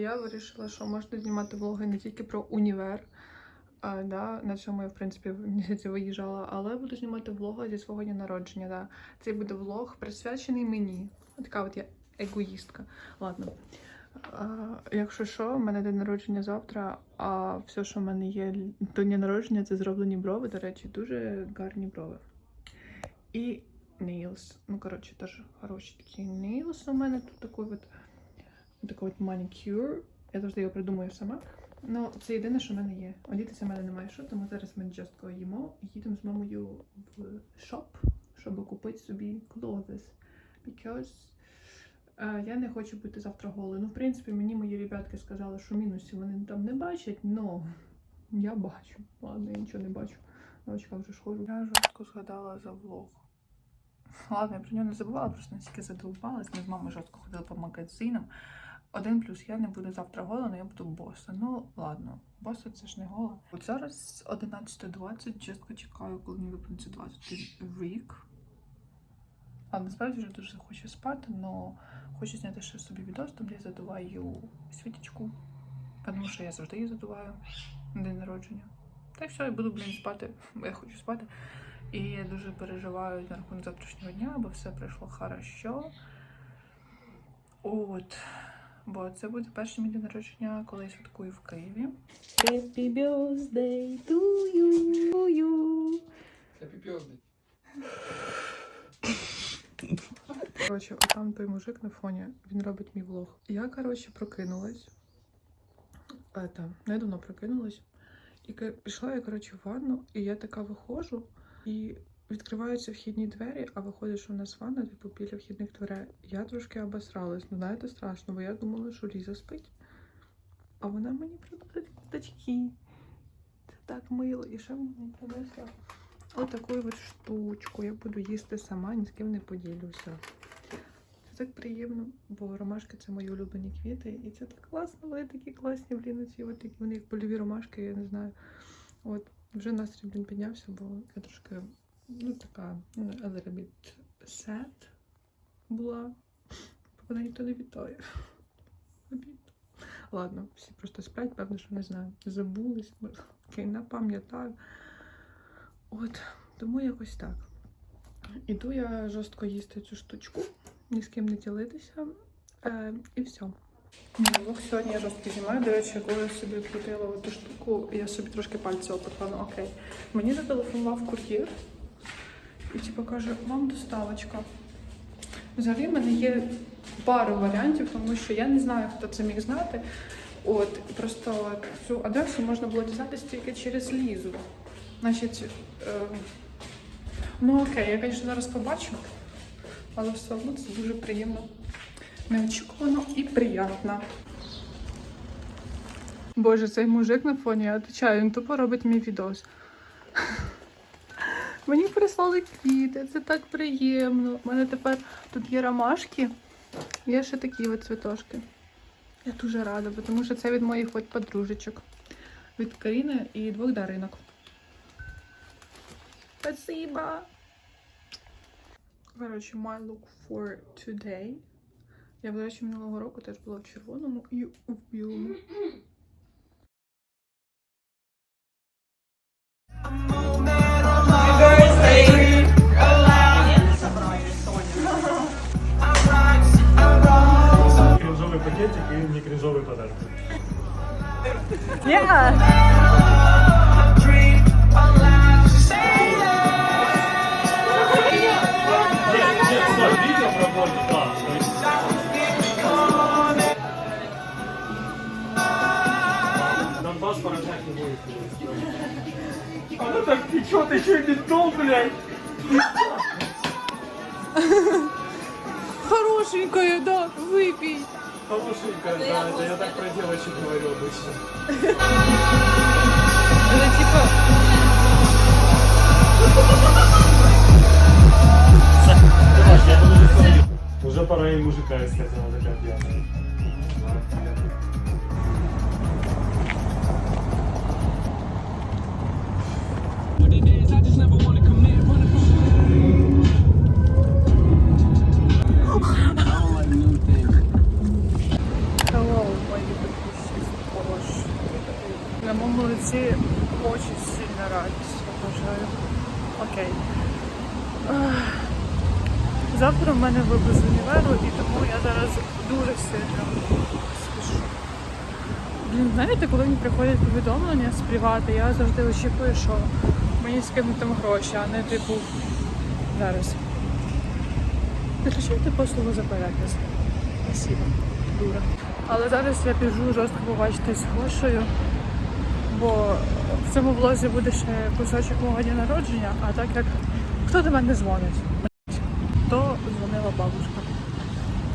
я вирішила, що можна знімати влоги не тільки про універ. А, да, на цьому я, в принципі, місяці виїжджала, але буду знімати влоги зі свого дня народження. Да. Це буде влог присвячений мені. Така от я егоїстка. Ладно. А, якщо що, в мене день народження завтра, а все, що в мене є до дня народження, це зроблені брови. До речі, дуже гарні брови. І nails. Ну, коротше, теж хороші такі nails у мене. Тут такий от, такий от манікюр. Я завжди його придумую сама. Ну, це єдине, що в мене є. Одітися в мене немає що, тому зараз ми часто їмо і їдемо з мамою в шоп, щоб купити собі clothes. Because е, я не хочу бути завтра голою. Ну, в принципі, мені мої ребятки сказали, що мінусів вони там не бачать, але я бачу. Ладно, я нічого не бачу. На очках вже ж. Я жорстко згадала за влог. Ладно, я про нього не забувала, просто настільки задовбалась. Ми з мамою жорстко ходили по магазинам. Один плюс я не буду завтра голена, я буду боса. Ну, ладно, боса це ж не гола. От зараз 11.20, чесно чекаю, коли мені виповниться 20 рік. А насправді вже дуже хочу спати, але хочу зняти ще собі відос, там я задуваю світочку. Тому що я завжди її задуваю на день народження. Та й все, я буду, блін, спати, бо я хочу спати. І я дуже переживаю на рахунок завтрашнього дня, бо все пройшло хорошо. От. Бо це буде перший мій день народження, коли я святкую в Києві. Happy birthday to you. Happy birthday. Коротше, отам той мужик на фоні, він робить мій влог. Я, коротше, прокинулась. Это, недавно прокинулась. І пішла я, коротше, в ванну, і я така виходжу, і відкриваються вхідні двері, а виходить, що в нас ванна, типу, біля вхідних дверей. Я трошки обосралась. Ну, знаєте, страшно, бо я думала, що Ліза спить. А вона мені приносить кутачки. Це так мило. І ще мені принесла отаку от штучку. Я буду їсти сама, ні з ким не поділюся. Це так приємно, бо ромашки це мої улюблені квіти. І це так класно, вони такі класні, блін, ці от такі, вони як польові ромашки, я не знаю. От, вже настрій, блін, піднявся, бо я трошки, ну, така, ну, little bit sad була. Бо Мене ніхто не вітає. Ладно, всі просто сплять, певно, що не знаю. Забулись, окей, не пам'ятаю. От, тому якось так. Іду я жорстко їсти цю штучку, ні з ким не ділитися. Е, і все. Влог сьогодні я жорстко знімаю. До речі, коли я собі крутила цю штуку, я собі трошки пальці опекла, ну окей. Мені зателефонував кур'єр і типу каже, вам доставочка. Взагалі в мене є пару варіантів, тому що я не знаю, хто це міг знати. От, просто цю адресу можна було дізнатися тільки через Лізу. Значить, е, ну окей, я, звісно, зараз побачу, але все одно це дуже приємно, неочікувано і приємно. Боже, цей мужик на фоні, я відповідаю, він тупо робить мій відос. Мені прислали квіти, це так приємно. У мене тепер тут є ромашки, є ще такі от цвітошки. Я дуже рада, тому що це від моїх от подружечок. Від Каріни і двох даринок. Спасибо. Коротше, my look for today. Я, до речі, минулого року теж була в червоному і в білому. Пакетик и не кринжовый подарок. Донбасс поражать не будет. Она так течет, еще и бетон, блядь. Хорошенькая, да, выпей. Хорошенькая, да, это я так про девочек говорю обычно. Это типа... Уже пора и мужика искать, она такая пьяная. Молодці, очень сильна радість, вважаю. Окей. Завтра в мене випуск з універу, і тому я зараз дуже сильно спішу. Блін, знаєте, коли мені приходять повідомлення з привати, я завжди очікую, що мені скинуть там гроші, а не типу зараз. Підключайте послугу за переказ. Спасибо, дура. Але зараз я біжу жорстко побачитись з Гошею, бо в цьому влозі буде ще кусочок мого дня народження, а так як хто до мене дзвонить, то дзвонила бабушка.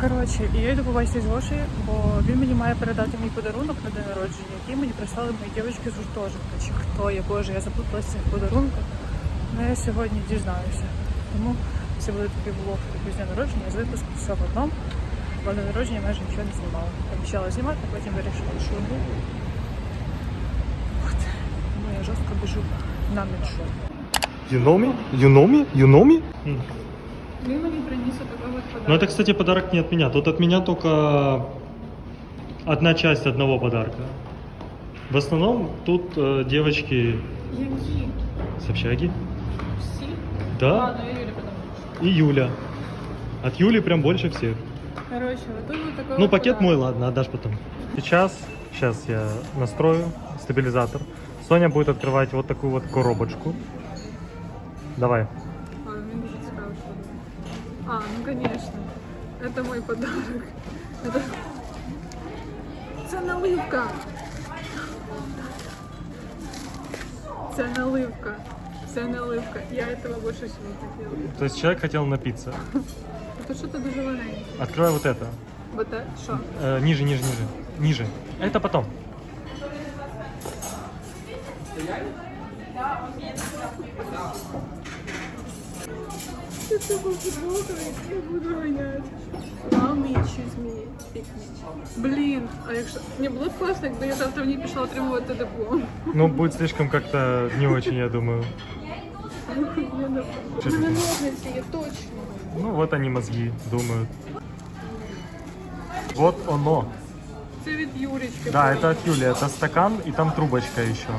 Коротше, і я йду побачитись з Гошею, бо він мені має передати мій подарунок на день народження, який мені прислали мої дівчатки з гуртожитка. Чи хто я, боже, я заплуталася в цих подарунках. Ну я сьогодні дізнаюся. Тому це буде такий такий з дня народження з випуску все в одному. Бо на народження майже нічого не знімала. Обіцяла знімати, а потім вирішила, що ні. От. Тому я жорстко біжу на метро. You know me? You know me? You know me? Він мені приніс такий от подарунок. Ну это, кстати, подарок не от меня. Тут от меня только одна часть одного подарка. В основном тут э, девочки Які? с общаги. Всі? А, Да. ну я Юлі подам. И Юля. От Юли прям больше всех. Короче, вот тут вот такой Ну, вот пакет мой, подарок. ладно, отдашь потом. Сейчас, сейчас я настрою стабилизатор. Соня будет открывать вот такую вот коробочку. Давай. А, мне дуже цікаво, що. А, ну конечно. Это мой подарок. Это... Це наливка. Це наливка. Це наливка. Я этого больше всего хотела. То есть человек хотел напиться. Это что-то дуже легеньке. Открывай вот это. Вот это? Що? Э, ниже, ниже, ниже. Ниже. Это потом Це тупо футболка, яку я буду ганяти. Allow me, choose me, pick me. Блін, а якщо... Не було б класно, якби я завтра в ній пішла отримувати диплом. Ну, будет слишком как-то не очень, я думаю. У мене ножниці є точно. Ну, вот они мозги думают. Вот оно. Це від Юрічки. Да, було. это от Юли. Это стакан и там трубочка еще.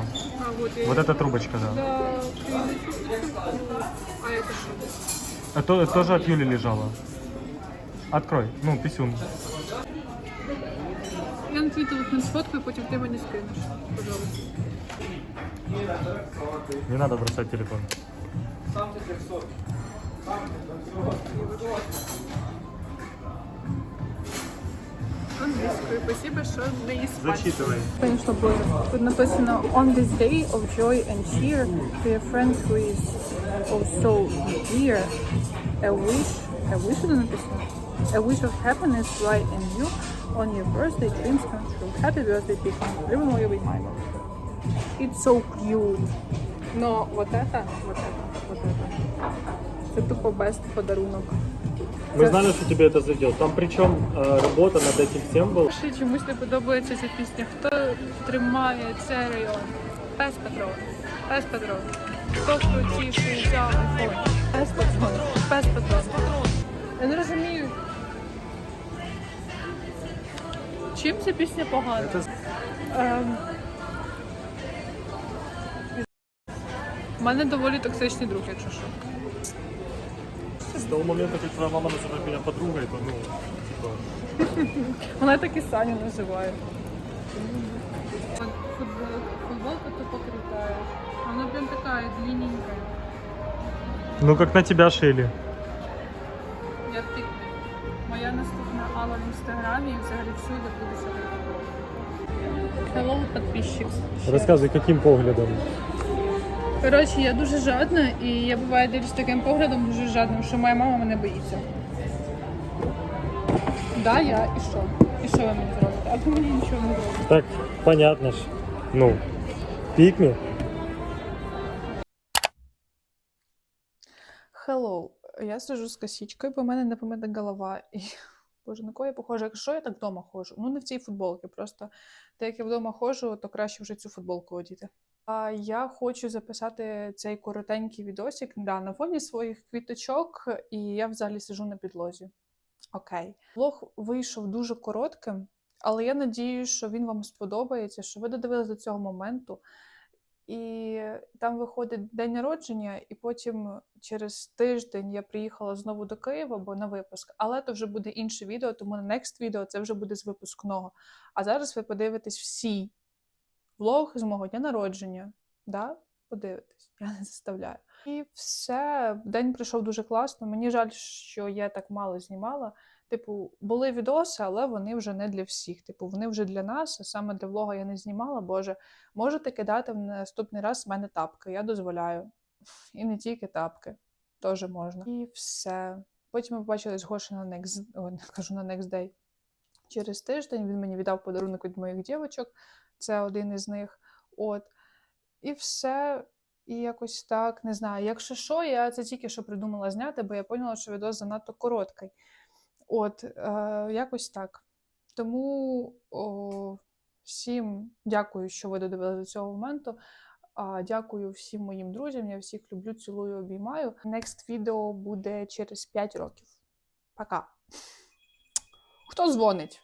А, вот, я Вот її- эта трубочка, да. Да, А это що? Это, это тоже от Юли лежало. Открой. Ну, писюн. Я на твій телефон сфоткаю, потім ти мені скинеш. Пожалуйста. Не надо бросать телефон. Англійською. Спасибо, що не її Зачитывай. Конечно, было. Тут написано On this day of joy and cheer to your friends who is also dear, a wish, a wish тут написано? A wish of happiness right in you on your birthday dreams come true. Happy birthday, Pika. Любимо your reminder. It's so cute. Но вот это, вот это, вот это. Це тупо best подарунок. Мы знали, что тебе это зайдет. Там причем э, работа над этим всем была. Ще чомусь не подобається ця пісня. Хто тримає цей район? Пес Патрон. Пес Патрон. Хто крутіший взяв айфон? Пес Патрон. Пес Патрон. Я не розумію. Чим ця пісня погана? Ем... У мене доволі токсичний друг, якщо що. Того момента, как твоя мама называет меня подругой, то ну, типа, Вона так і Саню називає. Футболка, тупо крутая. Вона прям такая длинненькая. ну как на тебя шили. Я пік. Моя наступна Алла в інстаграмі і взагалі всюди буде себе Hello, підписчик. Рассказывай, каким поглядом? Коротше, я дуже жадна і я буває дивлюсь таким поглядом дуже жадним, що моя мама мене боїться. Да, я і що? І що ви мені зробите? А ви мені нічого не зробите. Так, понятно ж. Ну, пикни. Hello. Я сижу з косичкою, бо в мене не помита голова. І боже, на кого я похожа? Якщо я так вдома ходжу, ну не в цій футболці, просто так як я вдома ходжу, то краще вже цю футболку одіти. Я хочу записати цей коротенький відосик да, на фоні своїх квіточок, і я взагалі сижу на підлозі. Окей. Влог вийшов дуже коротким, Але я надію, що він вам сподобається, що ви додивились до цього моменту. І там виходить день народження, і потім через тиждень я приїхала знову до Києва, бо на випуск. Але то вже буде інше відео, тому на next відео це вже буде з випускного. А зараз ви подивитесь всі влог з мого дня народження. Да? Подивитесь, я не заставляю. І все, день пройшов дуже класно. Мені жаль, що я так мало знімала. Типу, були відоси, але вони вже не для всіх. Типу, вони вже для нас, а саме для влога я не знімала. Боже, можете кидати в наступний раз в мене тапки, я дозволяю. І не тільки тапки, теж можна. І все. Потім ми побачились з Гоші на next, о, кажу на next day. Через тиждень він мені віддав подарунок від моїх дівчаток. Це один із них. От. І все. І якось так, не знаю. Якщо що, я це тільки що придумала зняти, бо я поняла, що відео занадто короткий. От, е, якось так. Тому о, всім дякую, що ви додивилися до цього моменту. А, дякую всім моїм друзям. Я всіх люблю, цілую, обіймаю. Next відео буде через 5 років. Пока. Хто дзвонить?